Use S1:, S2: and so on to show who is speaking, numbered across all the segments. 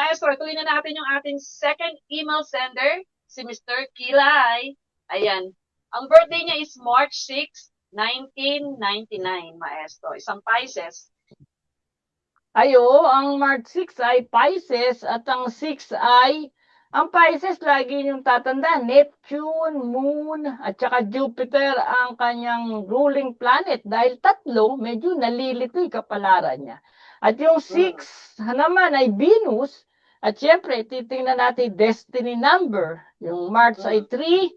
S1: maestro, tuloy na natin yung ating second email sender, si Mr. Kilay. Ayan. Ang birthday niya is March 6, 1999, maestro. Isang Pisces.
S2: Ayo, ang March 6 ay Pisces at ang 6 ay ang Pisces lagi yung tatanda, Neptune, Moon at saka Jupiter ang kanyang ruling planet dahil tatlo, medyo nalilito yung kapalaran niya. At yung 6 naman ay Venus at syempre titingnan natin destiny number. Yung March ay 3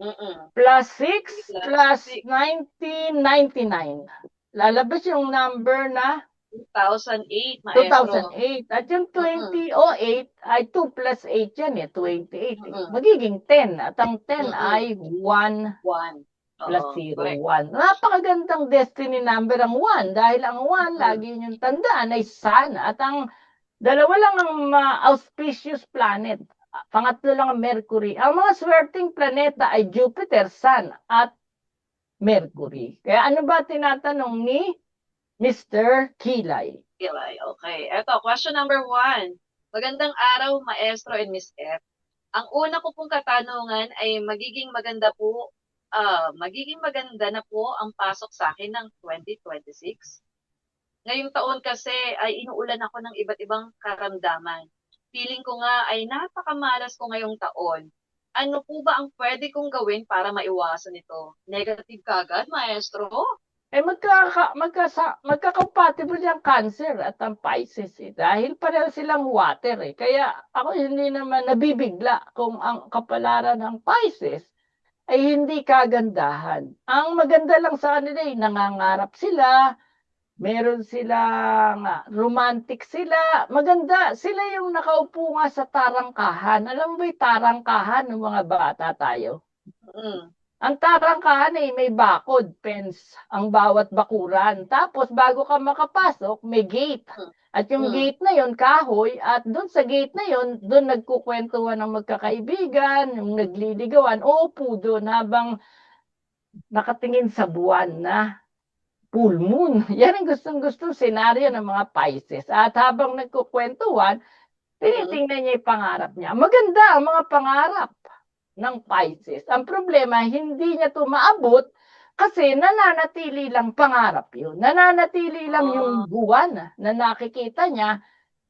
S1: Mm-mm.
S2: plus 6
S1: Plus
S2: plus
S1: six.
S2: 1999. Lalabas yung number na
S1: 2008, maestro.
S2: 2008. At yung 2008 ay 2 plus 8 yan eh, 28. eh.
S1: Mm-mm.
S2: Magiging 10. At ang 10
S1: Mm-mm.
S2: ay 1
S1: One.
S2: plus
S1: Oo,
S2: 0,
S1: correct.
S2: 1. Napakagandang destiny number ang 1 dahil ang 1,
S1: Mm-mm.
S2: lagi yung tandaan ay sun. At ang dalawa lang ang uh, auspicious planet. Pangatlo lang ang Mercury. Ang mga swerteng planeta ay Jupiter, Sun at Mercury. Kaya ano ba tinatanong ni Mr. Kilay?
S1: Kilay. Okay. Eto, question number one. Magandang araw, Maestro and Miss F. Ang una ko pong katanungan ay magiging maganda po, ah, magiging maganda na po ang pasok sa akin ng 2026. Ngayong taon kasi ay inuulan ako ng iba't ibang karamdaman. Feeling ko nga ay napakamalas ko ngayong taon. Ano po ba ang pwede kong gawin para maiwasan ito? Negative kagad, Maestro?
S2: Eh magkaka, magkasa, magkakapatible yung Cancer at ang Pisces eh. Dahil pareho silang water eh. Kaya ako hindi naman nabibigla kung ang kapalaran ng Pisces ay hindi kagandahan. Ang maganda lang sa kanila eh, nangangarap sila, meron silang ah, romantic sila, maganda. Sila yung nakaupo nga sa tarangkahan. Alam mo ba yung tarangkahan ng mga bata tayo?
S1: Mm.
S2: Ang tarangkahan ay may bakod, fence, ang bawat bakuran. Tapos bago ka makapasok, may gate. At yung
S1: Hmm.
S2: gate na yon kahoy, at doon sa gate na yon doon nagkukwentuhan ng magkakaibigan, yung nagliligawan, uupo doon habang nakatingin sa buwan na full moon. Yan ang gustong-gustong senaryo ng mga Pisces. At habang nagkukwentuhan, tinitingnan niya yung pangarap niya. Maganda ang mga pangarap ng Pisces. Ang problema, hindi niya to maabot kasi nananatili lang pangarap yun. Nananatili lang
S1: Ah.
S2: yung buwan na nakikita niya.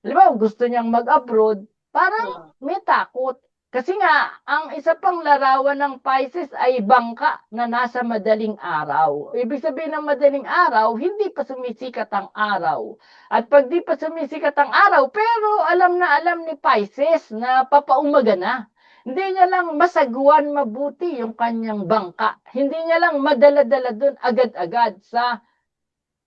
S2: Alam mo, gusto niyang mag-abroad, parang
S1: Mm.
S2: may takot. Kasi nga, ang isa pang larawan ng Pisces ay bangka na nasa madaling araw. Ibig sabihin ng madaling araw, hindi pa sumisikat ang araw. At pag di pa sumisikat ang araw, pero alam na alam ni Pisces na papaumaga na. Hindi niya lang masaguan mabuti yung kanyang bangka. Hindi niya lang madala-dala doon agad-agad sa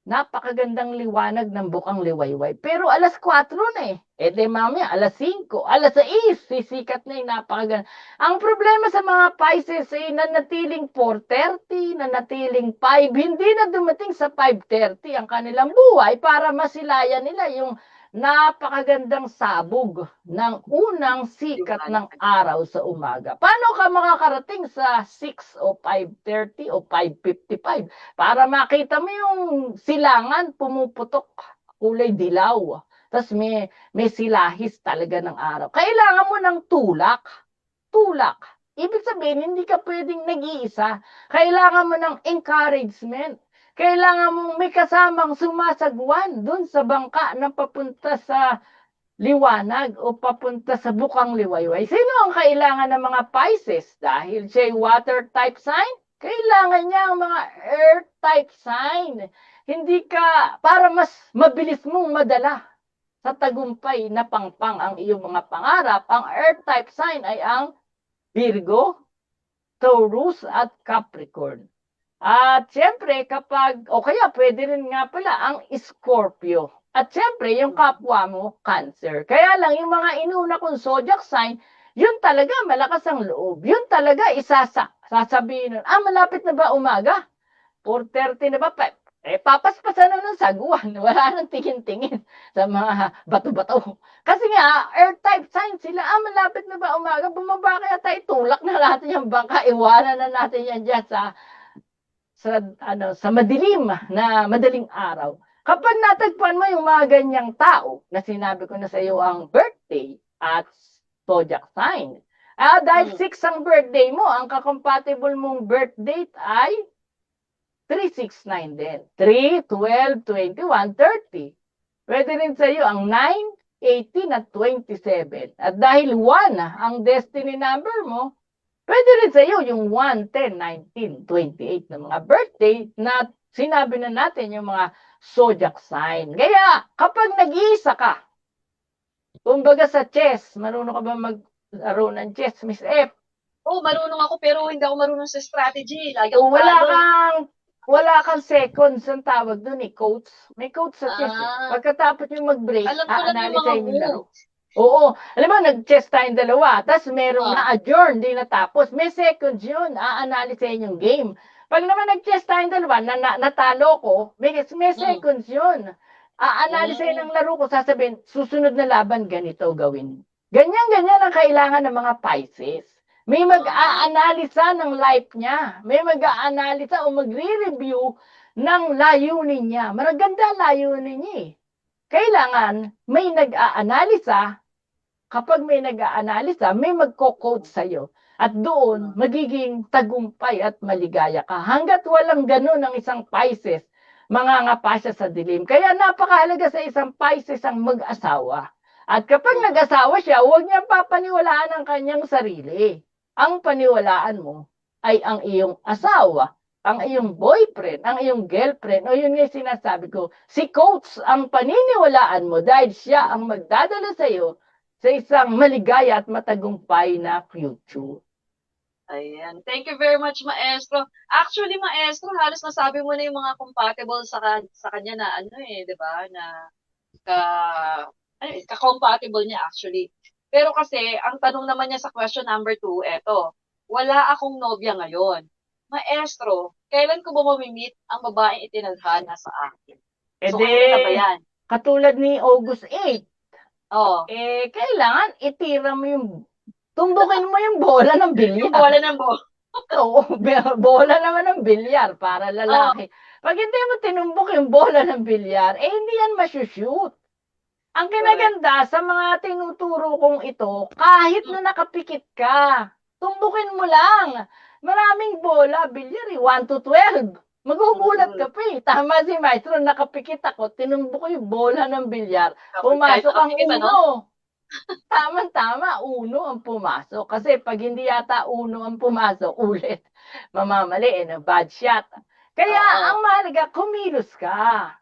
S2: napakagandang liwanag ng bukang liwayway. Pero alas 4 na eh. E de mamaya, alas 5, alas 6, sisikat na yung napakaganda. Ang problema sa mga Pisces ay nanatiling 4.30, nanatiling 5, hindi na dumating sa 5.30 ang kanilang buhay para masilayan nila yung napakagandang sabog ng unang sikat ng araw sa umaga. Paano ka makakarating sa 6 o 5.30 o 5.55 para makita mo yung silangan pumuputok kulay dilaw. Tapos may, may silahis talaga ng araw. Kailangan mo ng tulak. Tulak. Ibig sabihin, hindi ka pwedeng nag-iisa. Kailangan mo ng encouragement. Kailangan mong may kasamang sumasagwan dun sa bangka na papunta sa liwanag o papunta sa bukang liwayway. Sino ang kailangan ng mga Pisces? Dahil siya'y water type sign, kailangan niya ang mga earth type sign. Hindi ka, para mas mabilis mong madala sa tagumpay na pangpang ang iyong mga pangarap, ang earth type sign ay ang Virgo, Taurus at Capricorn. At siyempre, kapag, o kaya pwede rin nga pala ang Scorpio. At siyempre, yung kapwa mo, Cancer. Kaya lang, yung mga inuna kong zodiac sign, yun talaga malakas ang loob. Yun talaga isasa, sasabihin nun, ah, malapit na ba umaga? 4.30 na ba? Pa- Eh, papaspasan na ng saguan. Wala nang tingin-tingin sa mga bato-bato. Kasi nga, earth type sign sila, ah, malapit na ba umaga? Bumaba kaya tayo, tulak na natin yung bangka, iwanan na natin yan dyan sa sa ano sa madilim na madaling araw. Kapag natagpuan mo yung mga ganyang tao na sinabi ko na sa iyo ang birth birthday at zodiac sign. Ah, dahil
S1: Hmm.
S2: 6 ang birthday mo, ang kakompatible mong birth date ay 369 din. 3, 12, 21, 30. Pwede rin sa iyo ang 9, 18 at 27. At dahil 1 ang destiny number mo, pwede rin sa iyo yung 1, 10, 19, 28 na mga birthday na sinabi na natin yung mga zodiac sign. Kaya kapag nag-iisa ka, kumbaga sa chess, marunong ka ba maglaro ng chess, Miss F?
S1: Oh, marunong ako pero hindi ako marunong sa strategy. Lagi akong
S2: wala
S1: talo.
S2: kang wala kang seconds ang tawag doon eh, coach. May coach sa chess. eh.
S1: Ah.
S2: Pagkatapos yung mag-break,
S1: Alam ko lang yung mga moves.
S2: Oo. Alam mo, nag-chess tayong dalawa. Tapos merong
S1: Ah.
S2: na-adjourn, di natapos. May seconds yun. A-analyze yung game. Pag naman nag-chess tayong dalawa, na, na, natalo ko, may, may
S1: Mm.
S2: seconds yun. A-analyze
S1: Mm.
S2: ng laro ko, sasabihin, susunod na laban, ganito gawin. Ganyan-ganyan ang kailangan ng mga Pisces. May mag-aanalisa ng life niya. May mag-aanalisa o magre-review ng layunin niya. Maraganda layunin niya eh. Kailangan may nag-aanalisa. Kapag may nag-aanalisa, may magko-quote sa'yo. At doon, magiging tagumpay at maligaya ka. Hanggat walang ganun ang isang Pisces, mangangapa siya sa dilim. Kaya napakahalaga sa isang Pisces ang mag-asawa. At kapag nag-asawa siya, huwag niyang papaniwalaan ang kanyang sarili. Ang paniwalaan mo ay ang iyong asawa, ang iyong boyfriend, ang iyong girlfriend. O yun nga sinasabi ko, si coach ang paniniwalaan mo dahil siya ang magdadala sa iyo sa isang maligaya at matagumpay na future.
S1: Ayan. Thank you very much, Maestro. Actually, Maestro, halos nasabi mo na yung mga compatible sa, sa kanya na ano eh, di ba? Na ka, ano, eh, ka-compatible niya actually. Pero kasi, ang tanong naman niya sa question number two, eto, wala akong nobya ngayon. Maestro, kailan ko ba mamimit ang babaeng itinadhana sa akin?
S2: E
S1: So, kailan na ba yan?
S2: katulad ni August 8,
S1: Oh,
S2: eh, kailangan itira mo yung, tumbukin mo yung bola ng bilyar.
S1: yung bola ng bo.
S2: Oo, bola naman ng bilyar para lalaki. Pag hindi mo tinumbok yung bola ng bilyar, eh hindi yan masushoot. Ang kinaganda sa mga tinuturo kong ito, kahit na nakapikit ka, tumbukin mo lang. Maraming bola, bilyar eh, 1 to 12. Magugulat ka pa eh. Tama si Maestro, nakapikit ako, tinumbok ko yung bola ng bilyar. Pumasok ang uno. Tama-tama, uno ang pumasok. Kasi pag hindi yata uno ang pumasok, ulit. Mamamali, eh, na bad shot. Kaya
S1: Oo.
S2: ang mahalaga, kumilos ka.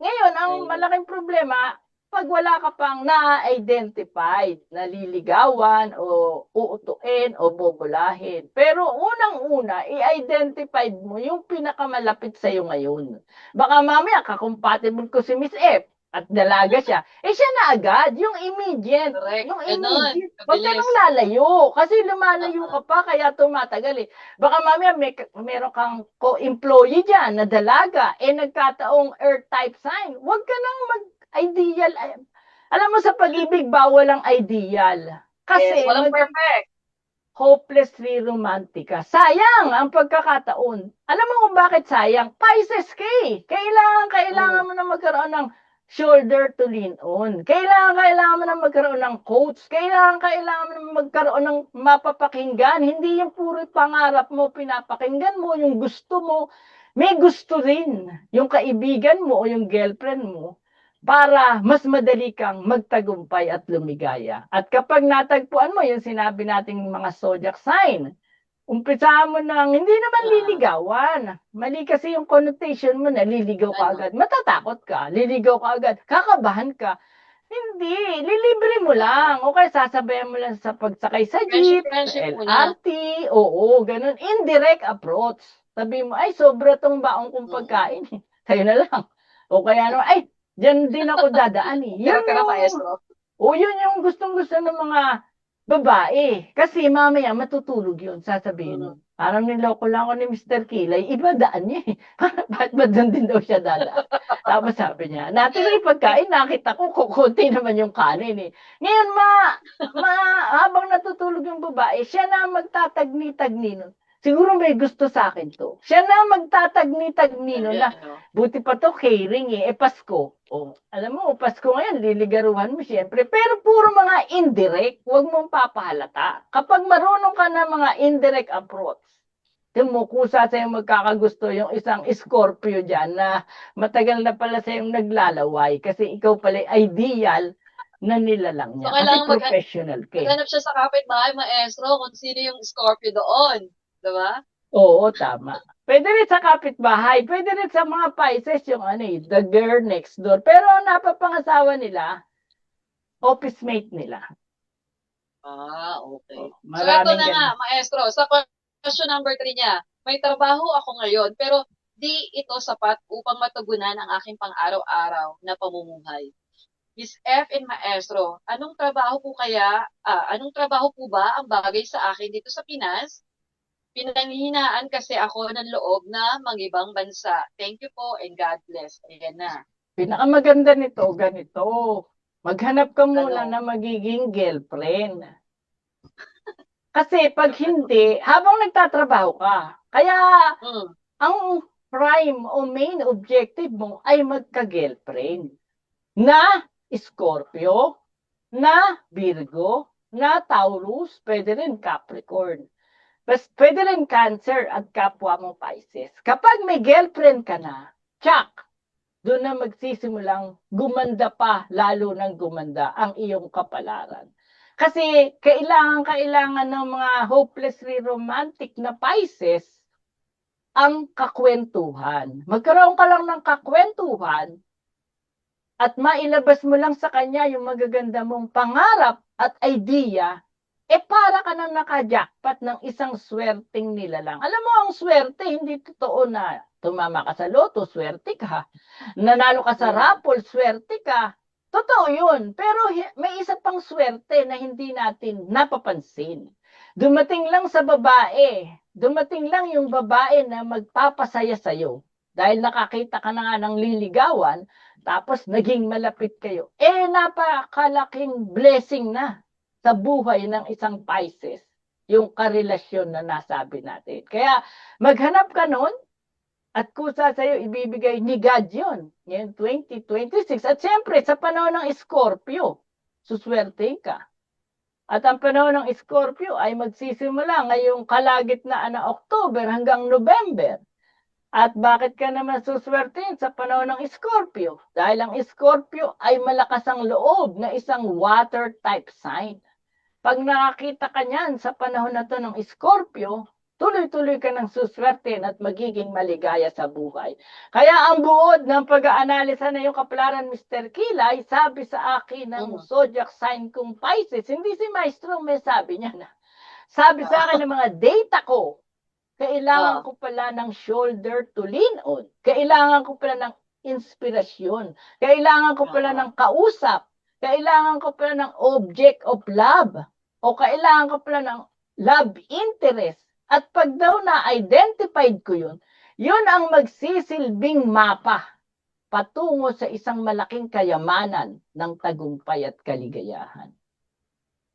S2: Ngayon, ang malaking problema, pag wala ka pang na-identified, naliligawan o uutuin o bobolahin. Pero unang-una, i-identify mo yung pinakamalapit sa'yo ngayon. Baka mamaya, kakompatible ko si Miss F at dalaga siya. Eh siya na agad, yung immediate.
S1: Correct.
S2: Yung immediate. Huwag ka nang lalayo. Kasi lumalayo ka pa, kaya tumatagal eh. Baka mamaya may, meron kang co-employee dyan na dalaga, eh nagkataong earth type sign. Huwag ka nang mag-ideal. Ay, Alam mo sa pag-ibig, bawal ang ideal. Kasi
S1: Yes, walang perfect.
S2: hopelessly romantica. Sayang ang pagkakataon. Alam mo kung bakit sayang? Pisces ka. Kailangan, kailangan mo na magkaroon ng shoulder to lean on. Kailangan, kailangan mo na magkaroon ng coach. Kailangan, kailangan mo na magkaroon ng mapapakinggan. Hindi yung puro pangarap mo, pinapakinggan mo, yung gusto mo. May gusto rin yung kaibigan mo o yung girlfriend mo para mas madali kang magtagumpay at lumigaya. At kapag natagpuan mo yung sinabi nating mga zodiac sign, umpisahan mo nang hindi naman liligawan. Mali kasi yung connotation mo na liligaw ka
S1: Ano?
S2: agad. Matatakot ka, liligaw ka agad, kakabahan ka. Hindi, lilibre mo lang. O kaya sasabayan mo lang sa pagsakay sa
S1: Friendship,
S2: jeep,
S1: friendship muna.
S2: LRT, oo, ganun. Indirect approach. Sabi mo, ay, sobra tong baong kong
S1: Oo.
S2: pagkain. Sa'yo na lang. O kaya naman, ay, Diyan din ako dadaan eh. Yun
S1: na,
S2: yung-
S1: Maestro.
S2: O yun yung gustong-gusto ng mga babae. Kasi mamaya matutulog yun, sasabihin
S1: Mm.
S2: Parang niloko lang ako ni Mr. Kilay, iba daan niya eh. Ba't ba doon din daw siya dadaan? Tapos sabi niya, natin yung pagkain, nakita ko, kukunti naman yung kanin eh. Ngayon, ma, ma, habang natutulog yung babae, siya na magtatagni-tagni nun. Siguro may gusto sa akin to. Siya na magtatagni-tagni nun na,
S1: no?
S2: Buti pa to, caring eh. Eh, Pasko. Oh, alam mo, Pasko ngayon, liligaruhan mo siyempre. Pero puro mga indirect, huwag mong papahalata. Kapag marunong ka ng mga indirect approach, tumukusa sa yung magkakagusto yung isang Scorpio dyan na matagal na pala sa yung naglalaway kasi ikaw pala ideal na nilalang niya.
S1: So,
S2: kasi
S1: mag-
S2: professional ka. eh.
S1: Siya sa kapitbahay, maestro, kung sino yung Scorpio doon. Diba?
S2: Oo, tama. Pwede rin sa kapitbahay, pwede rin sa mga Pisces yung ano eh, the girl next door. Pero ang napapangasawa nila, office mate nila.
S1: Ah, okay. So, ito na nga, maestro, sa question number 3 niya, may trabaho ako ngayon, pero di ito sapat upang matugunan ang aking pang-araw-araw na pamumuhay. Miss F and Maestro, anong trabaho po kaya, ah, anong trabaho po ba ang bagay sa akin dito sa Pinas? Pinanghihinaan kasi ako ng loob na mangibang bansa. Thank you po and God bless. Ayan na.
S2: Pinakamaganda nito, ganito. Maghanap ka muna
S1: Ano?
S2: na magiging girlfriend. Kasi pag hindi, habang nagtatrabaho ka, kaya
S1: Mm.
S2: ang prime o main objective mo ay magka-girlfriend na Scorpio, na Virgo, na Taurus, pwede rin Capricorn. Bas, pwede rin Cancer at kapwa mo Pisces. Kapag may girlfriend ka na, tsak, doon na magsisimulang gumanda pa, lalo nang gumanda ang iyong kapalaran. Kasi kailangan, kailangan ng mga hopelessly romantic na Pisces ang kakwentuhan. Magkaroon ka lang ng kakwentuhan at mailabas mo lang sa kanya yung magaganda mong pangarap at idea, eh para ka nang nakajackpot ng isang swerteng nilalang. Alam mo, ang swerte, hindi totoo na tumama ka sa loto, swerte ka. Nanalo ka sa
S1: Mm.
S2: raffle, swerte ka. Totoo yun. Pero may isa pang swerte na hindi natin napapansin. Dumating lang sa babae. Dumating lang yung babae na magpapasaya sa'yo. Dahil nakakita ka na nga ng liligawan, tapos naging malapit kayo. Eh, napakalaking blessing na sa buhay ng isang Pisces yung karelasyon na nasabi natin. Kaya maghanap ka nun at kusa sa'yo ibibigay ni God yun. Ngayon 2026. At siyempre sa panahon ng Scorpio, suswerte ka. At ang panahon ng Scorpio ay magsisimula ngayong kalagitnaan ng October hanggang November. At bakit ka naman suswertein sa panahon ng Scorpio? Dahil ang Scorpio ay malakas ang loob na isang water type sign. Pag nakakita ka niyan sa panahon na to ng Scorpio, tuloy-tuloy ka ng suswertein at magiging maligaya sa buhay. Kaya ang buod ng pag-aanalisa na yung kaplaran Mr. Kilay, sabi sa akin ng
S1: Mm.
S2: zodiac sign kong Pisces, hindi si Maestro may sabi niya na. Sabi sa akin ng mga data ko, kailangan
S1: Ah.
S2: ko pala ng shoulder to lean on. Kailangan ko pala ng inspirasyon. Kailangan ko pala
S1: Ah.
S2: ng kausap. Kailangan ko pala ng object of love. O kailangan ko pala ng love interest. At pag daw na-identified ko yun, yun ang magsisilbing mapa patungo sa isang malaking kayamanan ng tagumpay at kaligayahan.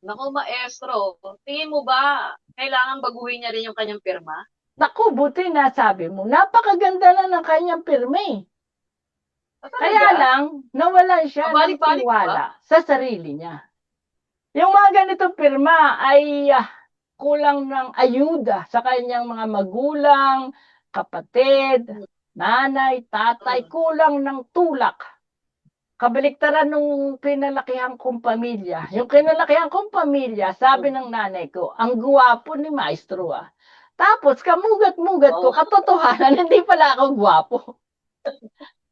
S1: Naku, maestro, tingin mo ba kailangan baguhin niya rin yung kanyang pirma?
S2: Naku, buti na sabi mo, napakaganda na ng kanyang pirme.
S1: Ah,
S2: Kaya lang, nawalan siya ng tiwala sa sarili niya. Yung mga ganitong pirma ay ah, kulang ng ayuda sa kanyang mga magulang, kapatid, nanay, tatay,
S1: Mm.
S2: kulang ng tulak. Kabaliktaran nung pinalakihan kong pamilya. Yung kinalakihan kong pamilya, sabi ng nanay ko, ang guwapo ni maestro ah. Tapos, kamugat-mugat ko,
S1: Oh.
S2: katotohanan, hindi pala ako gwapo.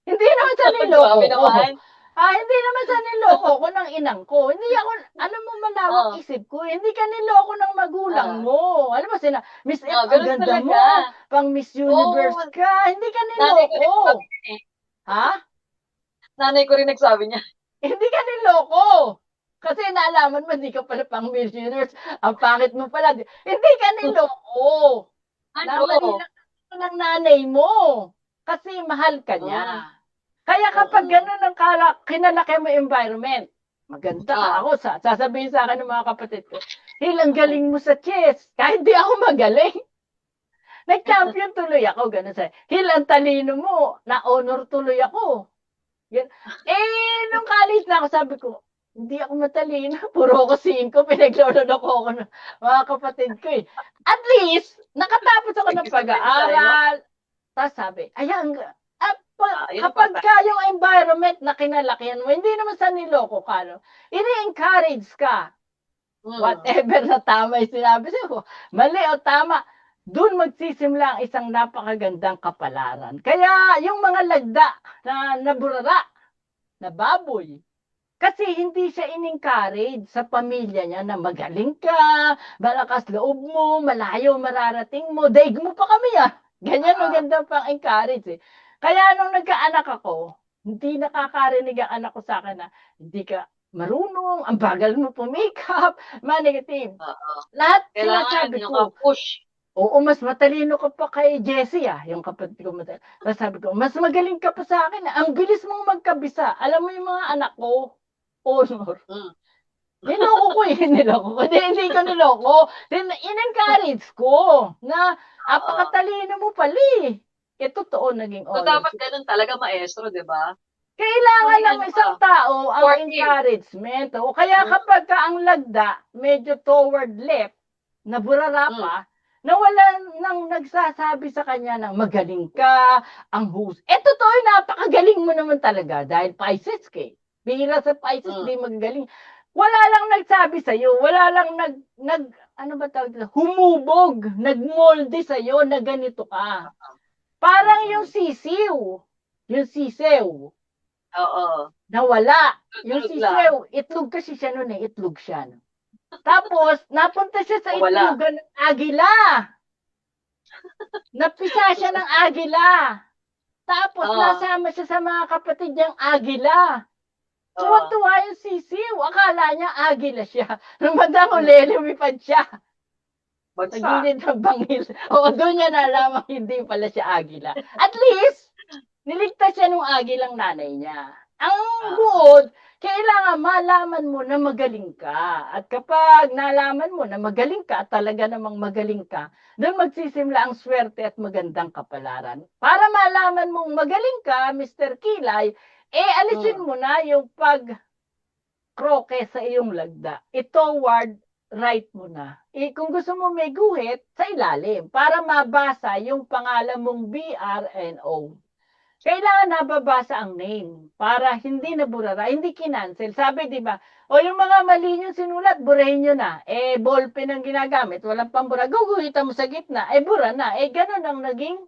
S2: Hindi naman sa niloko
S1: naman.
S2: Ah, hindi naman sa niloko ko ng inang ko. Hindi ako, ano mo malawak
S1: Oh.
S2: isip ko. Hindi ka niloko ng magulang
S1: Ah.
S2: mo. Alam mo, sina, Miss F,
S1: Oh,
S2: ang
S1: ganun
S2: ganda
S1: talaga.
S2: mo. Pang Miss Universe
S1: Oo.
S2: ka. Hindi ka
S1: Nanay ko rin
S2: niloko.
S1: niya eh.
S2: Ha?
S1: Nanay ko rin nagsabi niya.
S2: Hindi ka niloko. Kasi naalaman mo, hindi ka pala pang Miss Universe. Ang pangit mo pala. Hindi ka niloko.
S1: Ano?
S2: Namali lang ako ng nanay mo. Kasi mahal ka niya. Kaya kapag ganun ang kala, kinalaki mo environment, maganda ka
S1: Ah.
S2: ako. Sa, sasabihin sa akin ng mga kapatid ko, Hil, ang galing mo sa chess. Kahit di ako magaling. Nag-champion tuloy ako. Ganun sa, Hil, ang talino mo. Na-honor tuloy ako. Yan. Eh, nung college na ako, sabi ko, hindi ako matalino. Puro ako 5, pinagloloko ako ng mga kapatid ko eh. At least, nakatapos ako ng pag-aaral. Tapos sabi, ayan, at pa-
S1: Ah, yun
S2: kapag
S1: importante.
S2: ka yung environment na kinalakihan mo, hindi naman sa niloko ka, no? Ini-encourage ka.
S1: Mm.
S2: Whatever na tama yung sinabi sa'yo, mali o tama, doon magsisimula ang isang napakagandang kapalaran. Kaya yung mga lagda na naburara, na baboy, kasi hindi siya in-encourage sa pamilya niya na magaling ka, malakas loob mo, malayo mararating mo, daig mo pa kami ah. Ganyan
S1: Ah.
S2: maganda pang encourage eh. Kaya nung nagkaanak ako, hindi nakakarinig ang anak ko sa akin na hindi ka marunong, ang bagal mo pumikap, ma-negative.
S1: Oo.
S2: Lahat
S1: Kailangan
S2: sinasabi ko,
S1: push.
S2: Oo, mas matalino ka pa kay Jessie ah, yung kapatid ko matalino. Tapos sabi ko, mas magaling ka pa sa akin. ah. Ang bilis mong magkabisa. Alam mo yung mga anak ko, honor.
S1: Mm.
S2: Niloko ko eh, niloko ko. Hindi, hindi ko niloko. Then, in-encourage ko na apakatalino mo pala eh. Totoo naging
S1: So,
S2: honor.
S1: dapat ganun talaga, maestro, di ba?
S2: Kailangan
S1: Hindi
S2: ng
S1: ano
S2: isang tao ang encouragement. O kaya
S1: Mm.
S2: kapag ka ang lagda, medyo toward left, naburara
S1: Mm.
S2: pa, na wala nang nagsasabi sa kanya ng magaling ka, ang hus. Eh, totoo, napakagaling mo naman talaga dahil Pisces ka eh. Bihira sa Pisces,
S1: Mm.
S2: di magaling. Wala lang nagsabi sa'yo, wala lang nag, nag ano ba tawag nila? Humubog, nagmolde sa'yo na ganito ka. Parang yung sisiw, yung sisew,
S1: Oo.
S2: nawala. Yung
S1: Tutulog lang.
S2: itlog kasi siya noon eh, itlog siya. no? Tapos, napunta siya sa
S1: Wala.
S2: itlogan ng agila. Napisa siya ng agila. Tapos,
S1: Oo.
S2: nasama siya sa mga kapatid niyang agila. Tuwa-tuwa yung sisiw. Akala niya agila siya. Nung bandang huli, lumipad siya. Sa
S1: Bagsak.
S2: gilid ng bangil. Oo, doon niya nalaman hindi pala siya agila. At least, niligtas siya nung agilang nanay niya. Ang
S1: Ah.
S2: buod, kailangan malaman mo na magaling ka. At kapag nalaman mo na magaling ka, talaga namang magaling ka, doon magsisimula ang swerte at magandang kapalaran. Para malaman mong magaling ka, Mr. Kilay, eh alisin
S1: Hmm.
S2: mo na yung pag kroke sa iyong lagda. Ito word right mo na. Eh, kung gusto mo may guhit, sa ilalim. Para mabasa yung pangalan mong BRNO. Kailangan nababasa ang name para hindi naburara, hindi kinancel. Sabi, di ba, o yung mga mali nyo sinulat, burahin nyo na. Eh, ballpen ang ginagamit, walang pambura. Guguhitan mo sa gitna, eh, bura na. Eh, ganun ang naging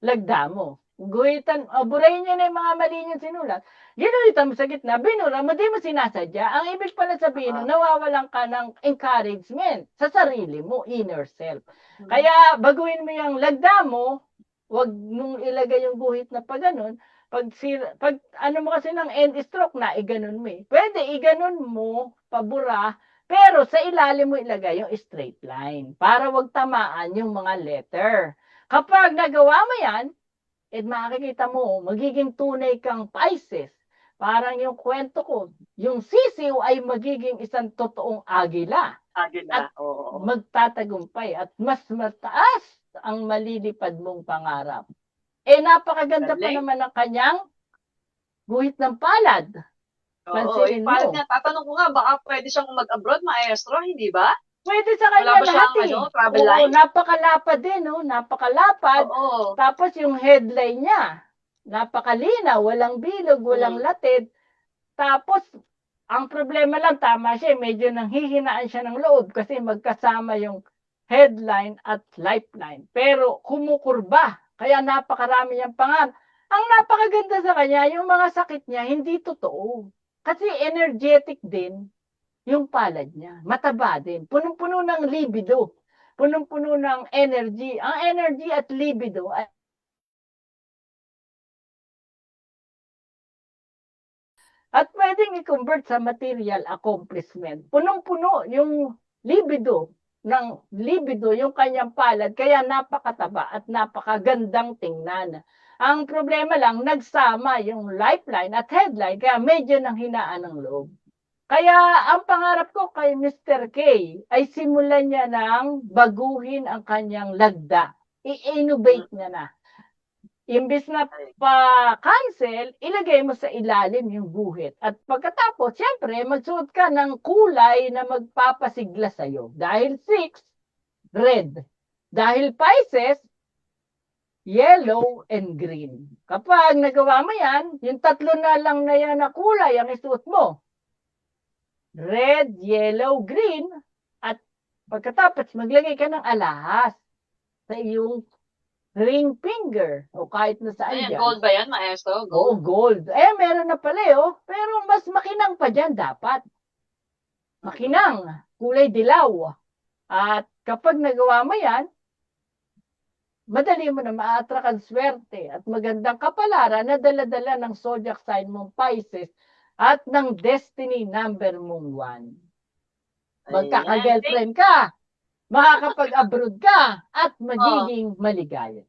S2: lagda mo. Guhitan, o burahin nyo na yung mga mali nyo sinulat. Ginuhitan mo sa gitna, binura mo, di mo sinasadya. Ang ibig pala sabihin,
S1: Ah.
S2: nawawalan ka ng encouragement sa sarili mo, inner self.
S1: Mm.
S2: Kaya baguhin mo yung lagda mo, wag nung ilagay yung guhit na pa ganun. Pag, sir, pag ano mo kasi ng end stroke na, iganon mo eh. Pwede iganon mo, pabura, pero sa ilalim mo ilagay yung straight line para wag tamaan yung mga letter. Kapag nagawa mo yan, eh makikita mo, magiging tunay kang Pisces. Parang yung kwento ko, yung sisiw ay magiging isang totoong agila
S1: Agila. Oo.
S2: magtatagumpay at mas mataas ang malilipad mong pangarap. Eh, napakaganda pa
S1: Galing.
S2: naman ang kanyang guhit ng palad.
S1: Oo.
S2: Pansinin
S1: Yung parang
S2: mo.
S1: nga, tatanong ko nga, baka pwede siyang mag-abroad, maestro, hindi ba?
S2: Pwede sa
S1: Wala
S2: kanya
S1: ba
S2: lahat
S1: siyang,
S2: eh.
S1: ano, travel
S2: Oo,
S1: line?
S2: napakalapad din, no? Napakalapad.
S1: Oo.
S2: Tapos yung headline niya, napakalinaw, walang bilog, walang
S1: Mm.
S2: latid. Tapos, ang problema lang, tama siya, medyo nanghihinaan siya ng loob kasi magkasama yung headline at lifeline. Pero kumukurba, kaya napakarami niyang pangan. Ang napakaganda sa kanya, yung mga sakit niya, hindi totoo. Kasi energetic din yung palad niya. Mataba din. Punong-puno ng libido. Punong-puno ng energy. Ang energy at libido ay At pwedeng i-convert sa material accomplishment. Punong-puno yung libido ng libido, yung kanyang palad, kaya napakataba at napakagandang tingnan. Ang problema lang, nagsama yung lifeline at headline, kaya medyo nang hinaan ng loob. Kaya ang pangarap ko kay Mr. K ay simulan niya ng baguhin ang kanyang lagda. I-innovate niya na. Imbis na pa-cancel, ilagay mo sa ilalim yung guhit. At pagkatapos, siyempre, magsuot ka ng kulay na magpapasigla sa'yo. Dahil 6, red. Dahil Pisces, yellow and green. Kapag nagawa mo yan, yung tatlo na lang na yan na kulay ang isuot mo. Red, yellow, green. At pagkatapos, maglagay ka ng alahas sa iyong ring finger o kahit na saan
S1: Ayan,
S2: dyan.
S1: gold ba yan, maestro?
S2: Oo,
S1: Gold.
S2: gold. Eh, meron na pala eh, oh. Pero mas makinang pa dyan dapat. Makinang, kulay dilaw. At kapag nagawa mo yan, madali mo na ma-attract ang swerte at magandang kapalaran na dala-dala ng zodiac sign mong Pisces at ng destiny number mong 1. Magkaka-girlfriend ka, makakapag-abroad ka, at magiging maligaya.